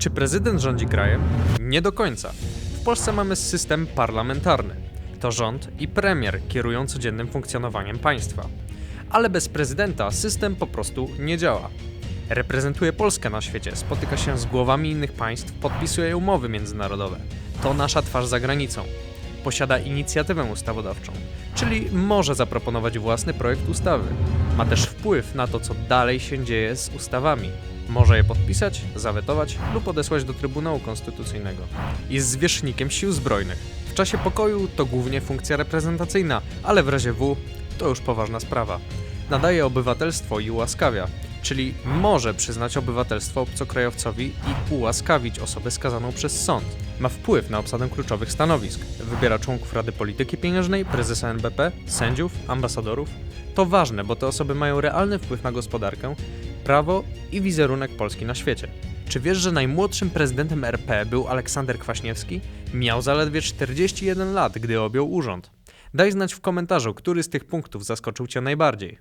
Czy prezydent rządzi krajem? Nie do końca. W Polsce mamy system parlamentarny. To rząd i premier kierują codziennym funkcjonowaniem państwa. Ale bez prezydenta system po prostu nie działa. Reprezentuje Polskę na świecie, spotyka się z głowami innych państw, podpisuje umowy międzynarodowe. To nasza twarz za granicą. Posiada inicjatywę ustawodawczą, czyli może zaproponować własny projekt ustawy. Ma też wpływ na to, co dalej się dzieje z ustawami. Może je podpisać, zawetować lub odesłać do Trybunału Konstytucyjnego. Jest zwierzchnikiem sił zbrojnych. W czasie pokoju to głównie funkcja reprezentacyjna, ale w razie W to już poważna sprawa. Nadaje obywatelstwo i ułaskawia, czyli może przyznać obywatelstwo obcokrajowcowi i ułaskawić osobę skazaną przez sąd. Ma wpływ na obsadę kluczowych stanowisk. Wybiera członków Rady Polityki Pieniężnej, prezesa NBP, sędziów, ambasadorów. To ważne, bo te osoby mają realny wpływ na gospodarkę, prawo i wizerunek Polski na świecie. Czy wiesz, że najmłodszym prezydentem RP był Aleksander Kwaśniewski? Miał zaledwie 41 lat, gdy objął urząd. Daj znać w komentarzu, który z tych punktów zaskoczył Cię najbardziej.